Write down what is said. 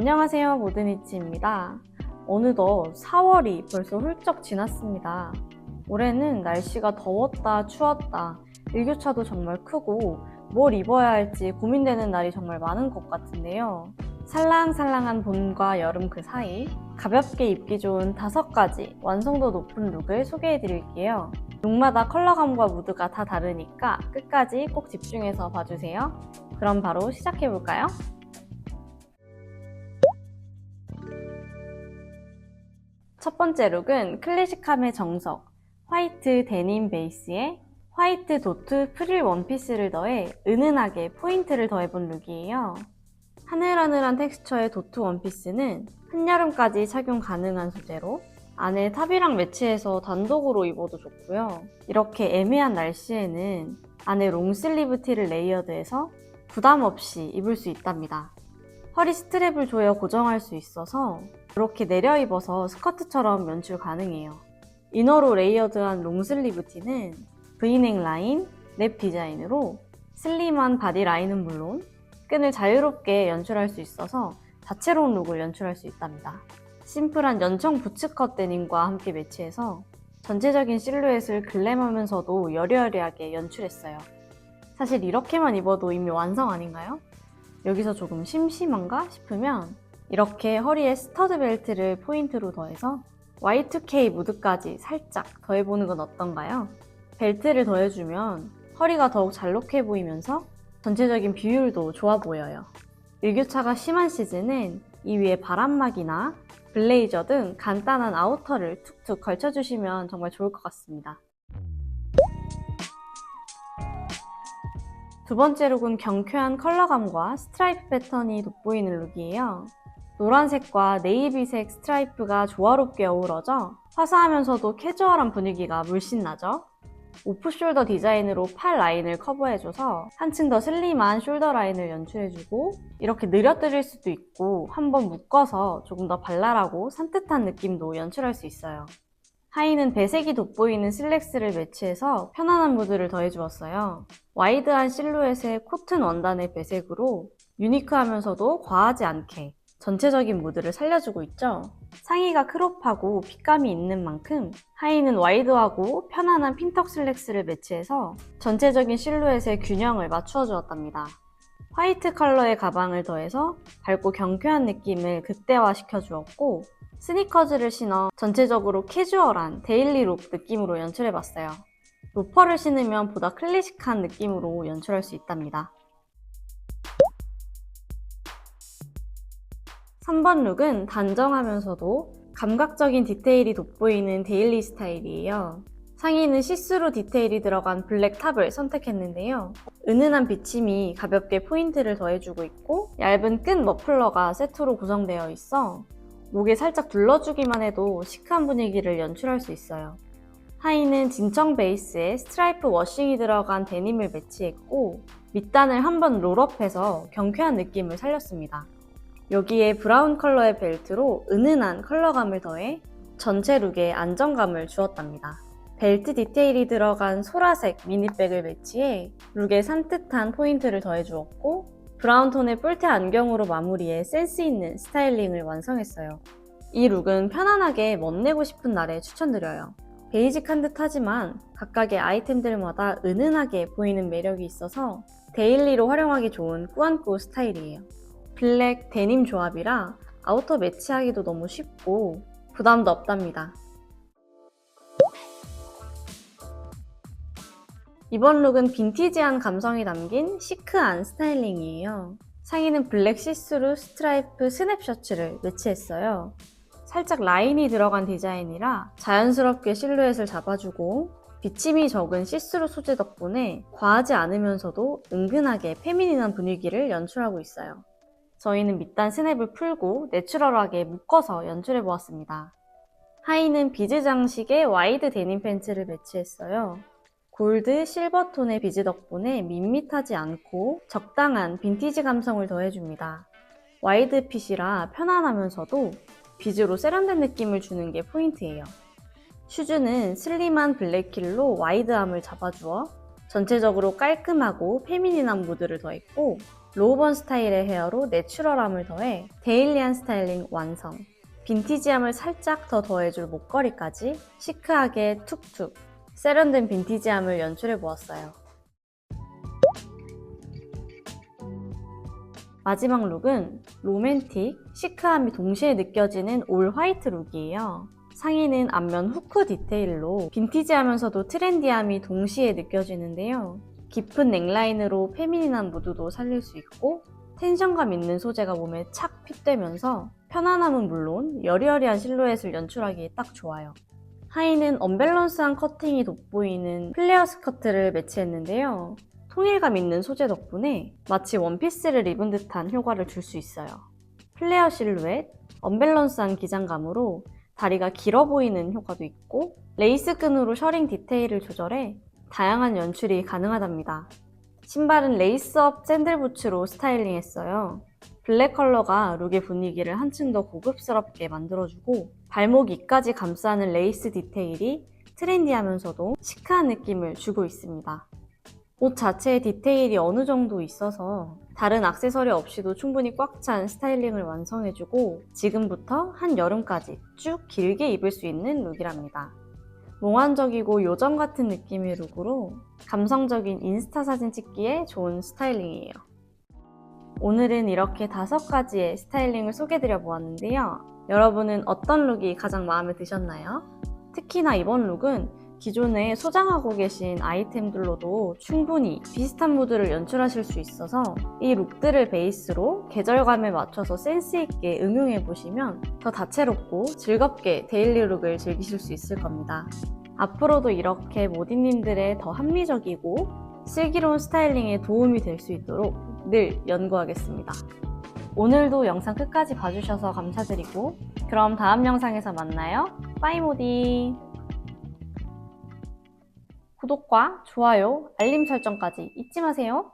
안녕하세요 모드니치입니다. 어느덧 4월이 벌써 훌쩍 지났습니다. 올해는 날씨가 더웠다 추웠다 일교차도 정말 크고 뭘 입어야 할지 고민되는 날이 정말 많은 것 같은데요. 살랑살랑한 봄과 여름 그 사이 가볍게 입기 좋은 다섯 가지 완성도 높은 룩을 소개해 드릴게요. 룩마다 컬러감과 무드가 다 다르니까 끝까지 꼭 집중해서 봐주세요. 그럼 바로 시작해 볼까요? 첫 번째 룩은 클래식함의 정석, 화이트 데님 베이스에 화이트 도트 프릴 원피스를 더해 은은하게 포인트를 더해본 룩이에요. 하늘하늘한 텍스처의 도트 원피스는 한여름까지 착용 가능한 소재로 안에 탑이랑 매치해서 단독으로 입어도 좋고요. 이렇게 애매한 날씨에는 안에 롱슬리브 티를 레이어드해서 부담 없이 입을 수 있답니다. 허리 스트랩을 조여 고정할 수 있어서 이렇게 내려 입어서 스커트처럼 연출 가능해요. 이너로 레이어드한 롱슬리브 티는 V넥 라인, 랩 디자인으로 슬림한 바디 라인은 물론 끈을 자유롭게 연출할 수 있어서 다채로운 룩을 연출할 수 있답니다. 심플한 연청 부츠컷 데님과 함께 매치해서 전체적인 실루엣을 글램하면서도 여리여리하게 연출했어요. 사실 이렇게만 입어도 이미 완성 아닌가요? 여기서 조금 심심한가 싶으면 이렇게 허리에 스터드 벨트를 포인트로 더해서 Y2K 무드까지 살짝 더해보는 건 어떤가요? 벨트를 더해주면 허리가 더욱 잘록해 보이면서 전체적인 비율도 좋아 보여요. 일교차가 심한 시즌은 이 위에 바람막이나 블레이저 등 간단한 아우터를 툭툭 걸쳐주시면 정말 좋을 것 같습니다. 두 번째 룩은 경쾌한 컬러감과 스트라이프 패턴이 돋보이는 룩이에요. 노란색과 네이비색 스트라이프가 조화롭게 어우러져 화사하면서도 캐주얼한 분위기가 물씬 나죠? 오프숄더 디자인으로 팔 라인을 커버해줘서 한층 더 슬림한 숄더 라인을 연출해주고 이렇게 늘려뜨릴 수도 있고 한번 묶어서 조금 더 발랄하고 산뜻한 느낌도 연출할 수 있어요. 하의는 배색이 돋보이는 슬랙스를 매치해서 편안한 무드를 더해주었어요. 와이드한 실루엣의 코튼 원단의 배색으로 유니크하면서도 과하지 않게 전체적인 무드를 살려주고 있죠. 상의가 크롭하고 핏감이 있는 만큼 하의는 와이드하고 편안한 핀턱 슬랙스를 매치해서 전체적인 실루엣의 균형을 맞추어 주었답니다. 화이트 컬러의 가방을 더해서 밝고 경쾌한 느낌을 극대화시켜 주었고 스니커즈를 신어 전체적으로 캐주얼한 데일리 룩 느낌으로 연출해봤어요. 로퍼를 신으면 보다 클래식한 느낌으로 연출할 수 있답니다. 3번 룩은 단정하면서도 감각적인 디테일이 돋보이는 데일리 스타일이에요. 상의는 시스루 디테일이 들어간 블랙 탑을 선택했는데요. 은은한 비침이 가볍게 포인트를 더해주고 있고 얇은 끈 머플러가 세트로 구성되어 있어 목에 살짝 둘러주기만 해도 시크한 분위기를 연출할 수 있어요. 하의는 진청 베이스에 스트라이프 워싱이 들어간 데님을 매치했고 밑단을 한번 롤업해서 경쾌한 느낌을 살렸습니다. 여기에 브라운 컬러의 벨트로 은은한 컬러감을 더해 전체 룩에 안정감을 주었답니다. 벨트 디테일이 들어간 소라색 미니백을 매치해 룩에 산뜻한 포인트를 더해주었고 브라운 톤의 뿔테 안경으로 마무리해 센스 있는 스타일링을 완성했어요. 이 룩은 편안하게 멋내고 싶은 날에 추천드려요. 베이직한 듯 하지만 각각의 아이템들마다 은은하게 보이는 매력이 있어서 데일리로 활용하기 좋은 꾸안꾸 스타일이에요. 블랙 데님 조합이라 아우터 매치하기도 너무 쉽고 부담도 없답니다. 이번 룩은 빈티지한 감성이 담긴 시크한 스타일링이에요. 상의는 블랙 시스루 스트라이프 스냅 셔츠를 매치했어요. 살짝 라인이 들어간 디자인이라 자연스럽게 실루엣을 잡아주고 비침이 적은 시스루 소재 덕분에 과하지 않으면서도 은근하게 페미닌한 분위기를 연출하고 있어요. 저희는 밑단 스냅을 풀고 내추럴하게 묶어서 연출해 보았습니다. 하의는 비즈 장식의 와이드 데님 팬츠를 매치했어요. 골드, 실버 톤의 비즈 덕분에 밋밋하지 않고 적당한 빈티지 감성을 더해줍니다. 와이드 핏이라 편안하면서도 비즈로 세련된 느낌을 주는 게 포인트예요. 슈즈는 슬림한 블랙힐로 와이드함을 잡아주어 전체적으로 깔끔하고 페미닌한 무드를 더했고 로우번 스타일의 헤어로 내추럴함을 더해 데일리한 스타일링 완성. 빈티지함을 살짝 더 더해줄 목걸이까지 시크하게 툭툭 세련된 빈티지함을 연출해 보았어요. 마지막 룩은 로맨틱, 시크함이 동시에 느껴지는 올 화이트 룩이에요. 상의는 앞면 후크 디테일로 빈티지하면서도 트렌디함이 동시에 느껴지는데요. 깊은 넥라인으로 페미닌한 무드도 살릴 수 있고 텐션감 있는 소재가 몸에 착 핏되면서 편안함은 물론 여리여리한 실루엣을 연출하기에 딱 좋아요. 하의는 언밸런스한 커팅이 돋보이는 플레어 스커트를 매치했는데요. 통일감 있는 소재 덕분에 마치 원피스를 입은 듯한 효과를 줄 수 있어요. 플레어 실루엣, 언밸런스한 기장감으로 다리가 길어 보이는 효과도 있고 레이스 끈으로 셔링 디테일을 조절해 다양한 연출이 가능하답니다. 신발은 레이스업 샌들부츠로 스타일링했어요. 블랙 컬러가 룩의 분위기를 한층 더 고급스럽게 만들어주고 발목 위까지 감싸는 레이스 디테일이 트렌디하면서도 시크한 느낌을 주고 있습니다. 옷 자체의 디테일이 어느 정도 있어서 다른 액세서리 없이도 충분히 꽉 찬 스타일링을 완성해주고 지금부터 한 여름까지 쭉 길게 입을 수 있는 룩이랍니다. 몽환적이고 요정 같은 느낌의 룩으로 감성적인 인스타 사진 찍기에 좋은 스타일링이에요. 오늘은 이렇게 다섯 가지의 스타일링을 소개드려 보았는데요. 여러분은 어떤 룩이 가장 마음에 드셨나요? 특히나 이번 룩은 기존에 소장하고 계신 아이템들로도 충분히 비슷한 무드를 연출하실 수 있어서 이 룩들을 베이스로 계절감에 맞춰서 센스있게 응용해 보시면 더 다채롭고 즐겁게 데일리 룩을 즐기실 수 있을 겁니다. 앞으로도 이렇게 모디님들의 더 합리적이고 슬기로운 스타일링에 도움이 될 수 있도록 늘 연구하겠습니다. 오늘도 영상 끝까지 봐주셔서 감사드리고 그럼 다음 영상에서 만나요. 빠이 모디! 구독과 좋아요, 알림 설정까지 잊지 마세요.